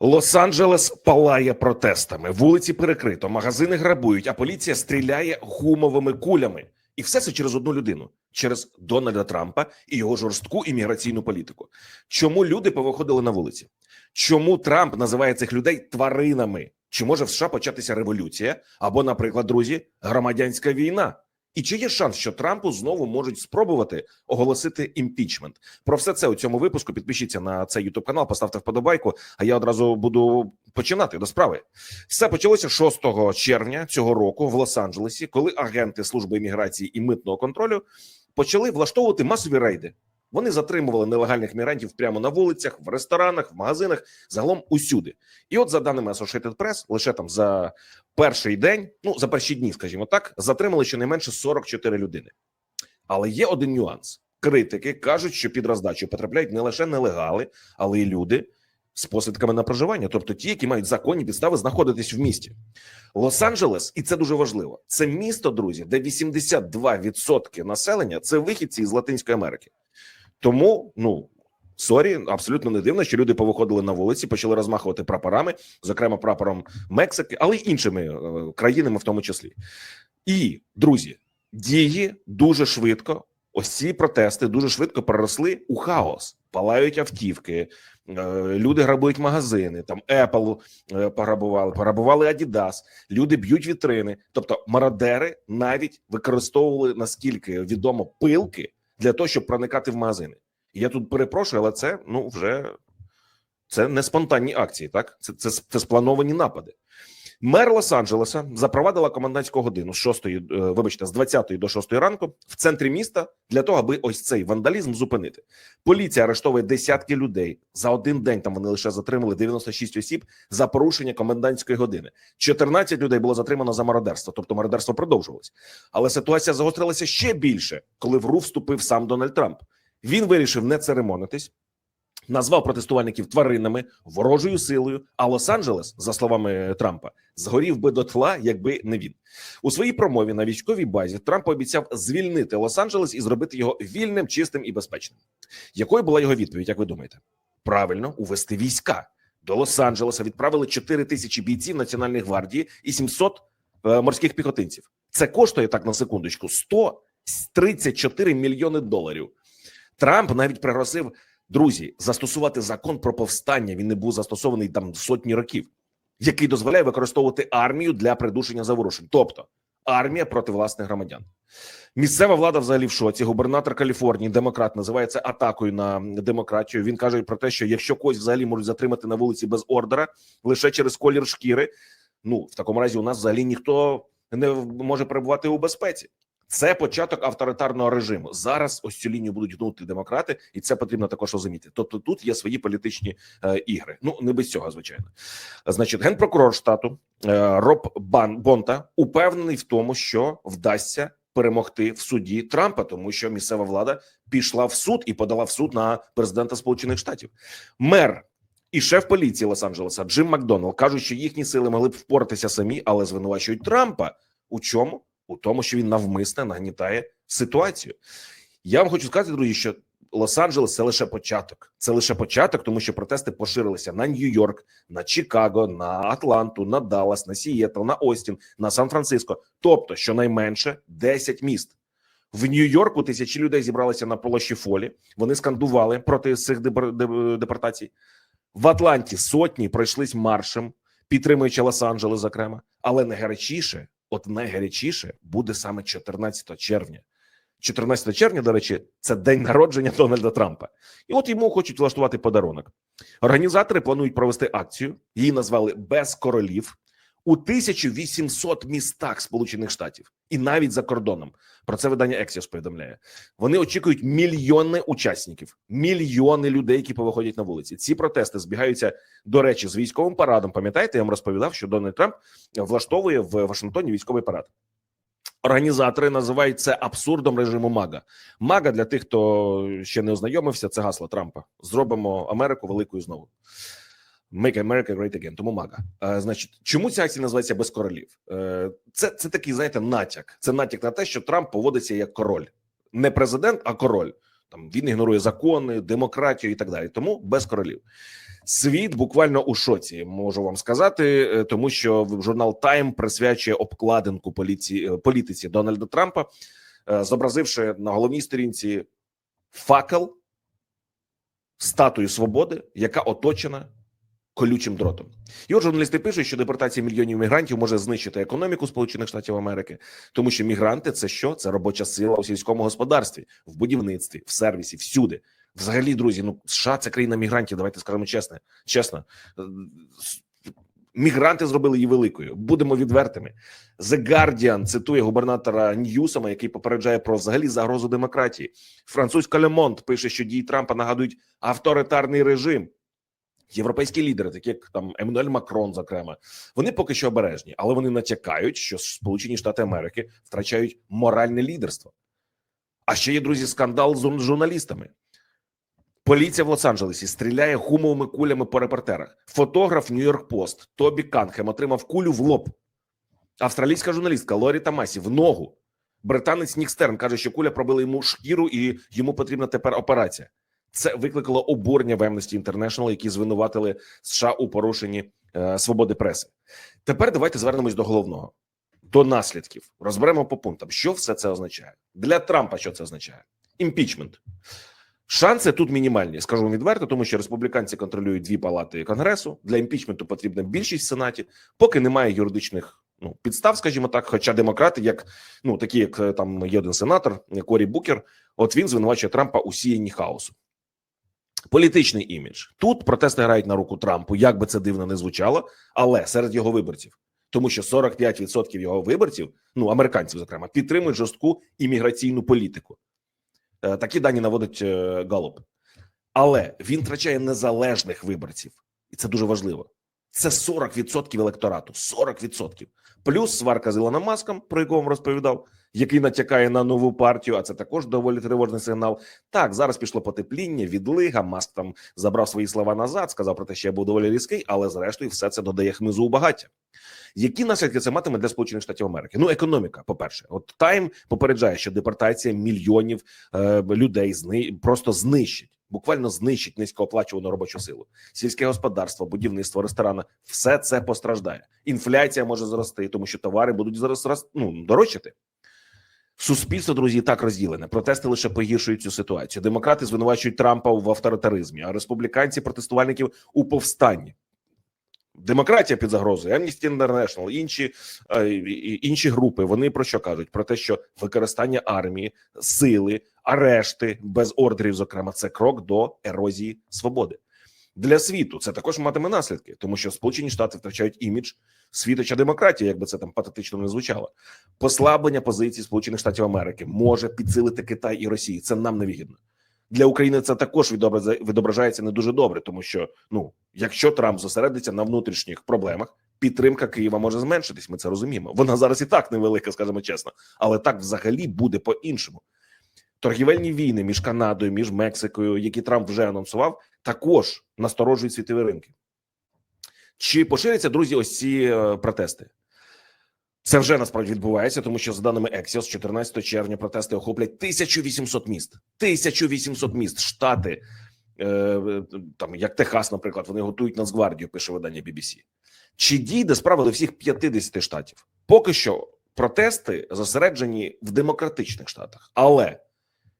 Лос-Анджелес палає протестами. Вулиці перекрито, магазини грабують, а поліція стріляє гумовими кулями. І все це через одну людину, через Дональда Трампа і його жорстку імміграційну політику. Чому люди повиходили на вулиці? Чому Трамп називає цих людей тваринами? Чи може в США початися революція або, наприклад, друзі, громадянська війна? І чи є шанс, що Трампу знову можуть спробувати оголосити імпічмент? Про все це у цьому випуску. Підпишіться на цей Ютуб канал, поставте вподобайку. А я одразу буду починати до справи. Все почалося 6 червня цього року в Лос-Анджелесі, коли агенти служби імміграції і митного контролю почали влаштовувати масові рейди. Вони затримували нелегальних мігрантів прямо на вулицях, в ресторанах, в магазинах, загалом усюди. І от, за даними Associated Press, лише там за перший день, ну за перші дні, скажімо так, затримали щонайменше 44 людини. Але є один нюанс: критики кажуть, що під роздачу потрапляють не лише нелегали, але й люди з посвідками на проживання, тобто ті, які мають законні підстави знаходитись в місті. Лос-Анджелес, і це дуже важливо. Це місто, друзі, де 82% населення це вихідці з Латинської Америки. Тому, ну сорі, абсолютно не дивно, що люди повиходили на вулиці, почали розмахувати прапорами, зокрема прапором Мексики, але й іншими е, країнами, в тому числі. І друзі, дії дуже швидко. Ось ці протести дуже швидко переросли у хаос. Палають автівки, е, люди грабують магазини. Там Apple е, пограбували, пограбували Adidas, люди б'ють вітрини. Тобто, мародери навіть використовували наскільки відомо пилки для того, щоб проникати в магазини. І я тут перепрошую, але це ну вже це не спонтанні акції, так це, це, це сплановані напади. Мер Лос-Анджелеса запровадила комендантську годину з 6, е, вибачте, з 20 до 6 ранку в центрі міста для того, аби ось цей вандалізм зупинити. Поліція арештовує десятки людей за один день. Там вони лише затримали 96 осіб за порушення комендантської години. 14 людей було затримано за мародерство, тобто мародерство продовжувалось. Але ситуація загострилася ще більше, коли в РУ вступив сам Дональд Трамп. Він вирішив не церемонитись, назвав протестувальників тваринами, ворожою силою. А Лос-Анджелес, за словами Трампа, згорів би дотла, якби не він. У своїй промові на військовій базі Трамп обіцяв звільнити Лос-Анджелес і зробити його вільним, чистим і безпечним. Якою була його відповідь? Як ви думаєте? Правильно, увести війська до Лос-Анджелеса відправили 4 тисячі бійців Національної гвардії і 700 е, морських піхотинців. Це коштує так на секундочку 134 мільйони доларів. Трамп навіть пригрозив друзі застосувати закон про повстання. Він не був застосований там сотні років, який дозволяє використовувати армію для придушення заворушень, тобто армія проти власних громадян. Місцева влада взагалі в шоці. Губернатор Каліфорнії, демократ, називає це атакою на демократію. Він каже про те, що якщо когось взагалі можуть затримати на вулиці без ордера лише через колір шкіри. Ну в такому разі у нас взагалі ніхто не може перебувати у безпеці. Це початок авторитарного режиму. Зараз ось цю лінію будуть гнути демократи, і це потрібно також розуміти. Тобто тут є свої політичні е, ігри. Ну не без цього, звичайно. Значить, генпрокурор штату е, Роб Бан Бонта упевнений в тому, що вдасться перемогти в суді Трампа, тому що місцева влада пішла в суд і подала в суд на президента Сполучених Штатів. Мер і шеф поліції Лос-Анджелеса Джим Макдоналд кажуть, що їхні сили могли б впоратися самі, але звинувачують Трампа. У чому? У тому, що він навмисне нагнітає ситуацію. Я вам хочу сказати, друзі, що Лос-Анджелес це лише початок. Це лише початок, тому що протести поширилися на Нью-Йорк, на Чикаго, на Атланту, на Даллас, на Сієтл, на Остін, на Сан-Франциско. Тобто, щонайменше 10 міст. В Нью-Йорку тисячі людей зібралися на площі Фолі. Вони скандували проти цих депортацій. В Атланті сотні пройшлись маршем, підтримуючи Лос-Анджелес, зокрема, але найгарячіше, от найгарячіше буде саме 14 червня. 14 червня, до речі, це день народження Дональда Трампа, і от йому хочуть влаштувати подарунок. Організатори планують провести акцію. Її назвали без королів у 1800 містах Сполучених Штатів і навіть за кордоном. Про це видання Axios повідомляє. Вони очікують мільйони учасників, мільйони людей, які повиходять на вулиці. Ці протести збігаються до речі з військовим парадом. Пам'ятаєте, я вам розповідав, що Дональд Трамп влаштовує в Вашингтоні військовий парад. Організатори називають це абсурдом режиму Мага. Мага для тих, хто ще не ознайомився, це гасло Трампа. Зробимо Америку великою знову. Make America Great Again, тому мага. Е, значить, чому ця акція називається без королів? Е, це, це такий, знаєте, натяк. Це натяк на те, що Трамп поводиться як король, не президент, а король. Там він ігнорує закони, демократію і так далі. Тому без королів. Світ буквально у шоці, можу вам сказати, е, тому що журнал Time присвячує обкладинку поліції політиці Дональда Трампа, е, зобразивши на головній сторінці факел статую свободи, яка оточена колючим дротом. От журналісти пишуть, що депортація мільйонів мігрантів може знищити економіку Сполучених Штатів Америки, тому що мігранти це що? Це робоча сила у сільському господарстві, в будівництві, в сервісі, всюди. Взагалі, друзі, ну США це країна мігрантів. Давайте скажемо чесно. Чесно, мігранти зробили її великою. Будемо відвертими. The Guardian цитує губернатора Ньюсома, який попереджає про взагалі загрозу демократії. Французька Monde пише, що дії Трампа нагадують авторитарний режим. Європейські лідери, такі як там Еммануель Макрон, зокрема, вони поки що обережні, але вони натякають, що Сполучені Штати Америки втрачають моральне лідерство. А ще є друзі скандал з журналістами. Поліція в Лос-Анджелесі стріляє гумовими кулями по репортерах. Фотограф Нью-Йорк Пост Тобі Канхем отримав кулю в лоб. Австралійська журналістка Лорі Тамасі в ногу. Британець Нік Стерн каже, що куля пробила йому шкіру, і йому потрібна тепер операція. Це викликало обурення в Amnesty International, які звинуватили США у порушенні е, свободи преси. Тепер давайте звернемось до головного до наслідків. Розберемо по пунктам, що все це означає для Трампа. Що це означає? Імпічмент. Шанси тут мінімальні, скажу вам відверто, тому що республіканці контролюють дві палати конгресу. Для імпічменту потрібна більшість в сенаті, поки немає юридичних ну підстав, скажімо так. Хоча демократи, як ну такі, як е, там є один сенатор, Корі Букер, от він звинувачує Трампа у сіянні хаосу. Політичний імідж тут протести грають на руку Трампу, як би це дивно не звучало, але серед його виборців, тому що 45% його виборців, ну американців, зокрема, підтримують жорстку імміграційну політику. Е, Такі дані наводить е, Галуп. Але він втрачає незалежних виборців, і це дуже важливо. Це 40% електорату. 40%. Плюс сварка з Ілоном Маском, про якого вам розповідав, який натякає на нову партію. А це також доволі тривожний сигнал. Так, зараз пішло потепління, відлига. Маск там забрав свої слова назад, сказав про те, що я був доволі різкий, але зрештою все це додає хмизу у багаття. Які наслідки це матиме для Сполучених Штатів Америки? Ну, економіка, по перше, от Тайм попереджає, що депортація мільйонів е, людей зни просто знищить, буквально знищить низькооплачувану робочу силу. Сільське господарство, будівництво, ресторани все це постраждає. Інфляція може зрости, тому що товари будуть зараз ну, дорожчати. Суспільство, друзі, так розділене. Протести лише погіршують цю ситуацію. Демократи звинувачують Трампа в авторитаризмі, а республіканці протестувальників у повстанні. Демократія під загрозою, Amnesty International, інші е, інші групи. Вони про що кажуть? Про те, що використання армії, сили, арешти без ордерів, зокрема, це крок до ерозії свободи для світу. Це також матиме наслідки, тому що Сполучені Штати втрачають імідж світоча демократії, якби це там патетично не звучало. Послаблення позицій Сполучених Штатів Америки може підсилити Китай і Росію. Це нам невигідно. Для України це також відображається не дуже добре, тому що ну, якщо Трамп зосередиться на внутрішніх проблемах, підтримка Києва може зменшитись. Ми це розуміємо. Вона зараз і так невелика, скажімо чесно, але так взагалі буде по-іншому. Торгівельні війни між Канадою, між Мексикою, які Трамп вже анонсував, також насторожують світові ринки. Чи поширяться друзі ось ці е, протести? Це вже насправді відбувається, тому що за даними Axios, 14 червня протести охоплять 1800 міст. 1800 міст. Штати, е, там як Техас, наприклад, вони готують Нацгвардію, пише видання BBC. Чи дійде справа до всіх 50 штатів? Поки що протести зосереджені в демократичних штатах. Але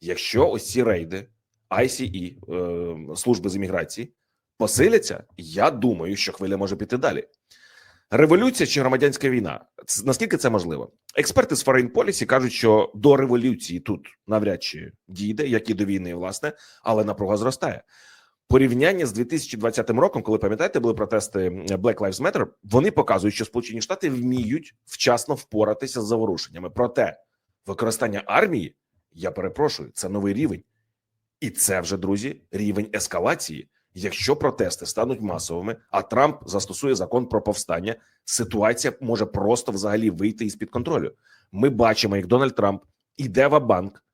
якщо ось ці рейди ICE, е, служби з імміграції, посиляться, я думаю, що хвиля може піти далі. Революція чи громадянська війна? Наскільки це можливо? Експерти з Foreign Policy кажуть, що до революції тут навряд чи дійде, як і до війни, власне, але напруга зростає. Порівняння з 2020 роком, коли пам'ятаєте, були протести Black Lives Matter, вони показують, що Сполучені Штати вміють вчасно впоратися з заворушеннями. Проте використання армії, я перепрошую, це новий рівень, і це вже друзі рівень ескалації. Якщо протести стануть масовими, а Трамп застосує закон про повстання, ситуація може просто взагалі вийти із під контролю. Ми бачимо, як Дональд Трамп іде в банк,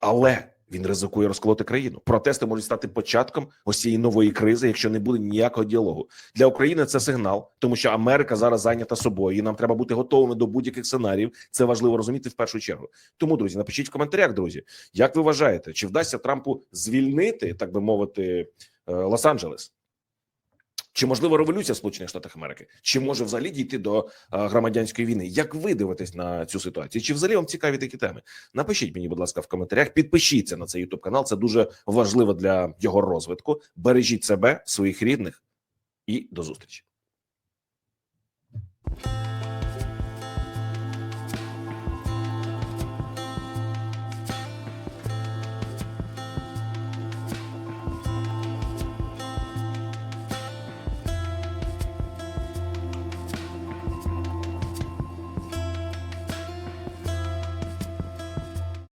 але Він ризикує розколоти країну. Протести можуть стати початком ось цієї нової кризи, якщо не буде ніякого діалогу. Для України це сигнал, тому що Америка зараз зайнята собою, і нам треба бути готовими до будь-яких сценаріїв. Це важливо розуміти в першу чергу. Тому, друзі, напишіть в коментарях, друзі, як ви вважаєте, чи вдасться Трампу звільнити, так би мовити, Лос-Анджелес? Чи можливо революція в Сполучених Штатах Америки? Чи може взагалі дійти до е, громадянської війни? Як ви дивитесь на цю ситуацію? Чи взагалі вам цікаві такі теми? Напишіть мені, будь ласка, в коментарях. Підпишіться на цей YouTube канал. Це дуже важливо для його розвитку. Бережіть себе, своїх рідних і до зустрічі.